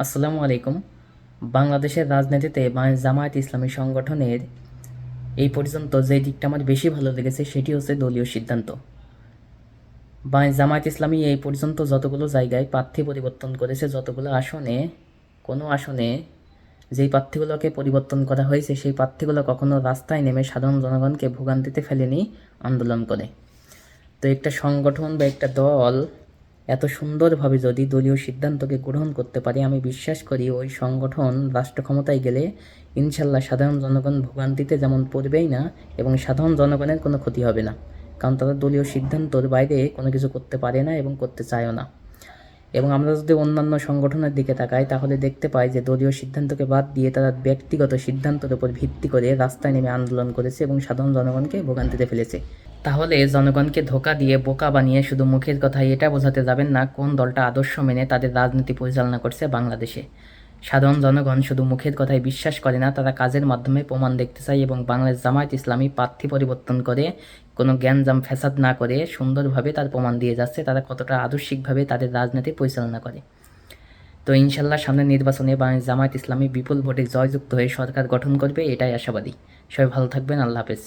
আসসালামু আলাইকুম। বাংলাদেশের রাজনীতিতে জামায়াত ইসলামী সংগঠনের এই পর্যন্ত যে দিকটা আমার বেশি ভালো লেগেছে, সেটি হচ্ছে দলীয় সিদ্ধান্ত। বাংলাদেশ জামায়াত ইসলামী এই পর্যন্ত যতগুলো জায়গায় প্রার্থী পরিবর্তন করেছে, যতগুলো আসনে, কোনো আসনে যেই প্রার্থীগুলোকে পরিবর্তন করা হয়েছে, সেই প্রার্থীগুলো কখনো রাস্তায় নেমে সাধারণ জনগণকে ভোগান্তিতে ফেলেনি, আন্দোলন করে। তো একটা সংগঠন বা একটা দল এত সুন্দরভাবে যদি দলীয় সিদ্ধান্তকে গ্রহণ করতে পারে, আমি বিশ্বাস করি ওই সংগঠন রাষ্ট্র ক্ষমতায় গেলে ইনশাল্লাহ সাধারণ জনগণ ভোগান্তিতে যেমন পড়বেই না এবং সাধারণ জনগণের কোনো ক্ষতি হবে না। কারণ তারা দলীয় সিদ্ধান্তর বাইরে কোনো কিছু করতে পারে না এবং করতে চায়ও না। এবং আমরা যদি অন্যান্য সংগঠনের দিকে তাকাই, তাহলে দেখতে পাই যে দলীয় সিদ্ধান্তকে বাদ দিয়ে তারা ব্যক্তিগত সিদ্ধান্তের উপর ভিত্তি করে রাস্তায় নেমে আন্দোলন করেছে এবং সাধারণ জনগণকে ভোগান্তিতে ফেলেছে। তাহলে জনগণকে ধোকা দিয়ে বোকা বানিয়ে শুধু মুখের কথায় এটা বোঝাতে যাবেন না, কোন দলটা আদর্শ মেনে তাদের রাজনীতি পরিচালনা করছে বাংলাদেশে। সাধারণ জনগণ শুধু মুখের কথায় বিশ্বাস করে না, তারা কাজের মাধ্যমে প্রমাণ দেখতে চায় এবং বাংলাদেশ জামায়াত ইসলামী প্রার্থী পরিবর্তন করে, কোনো জ্ঞানজাম ফ্যাসাদ না করে সুন্দরভাবে তার প্রমাণ দিয়ে যাচ্ছে, তারা কতটা আদর্শিকভাবে তাদের রাজনীতি পরিচালনা করে। তো ইনশাল্লাহ সামনের নির্বাচনে বাংলাদেশ জামায়াত ইসলামী বিপুল ভোটে জয়যুক্ত হয়ে সরকার গঠন করবে, এটাই আশাবাদী। সবাই ভালো থাকবেন, আল্লাহ হাফেজ।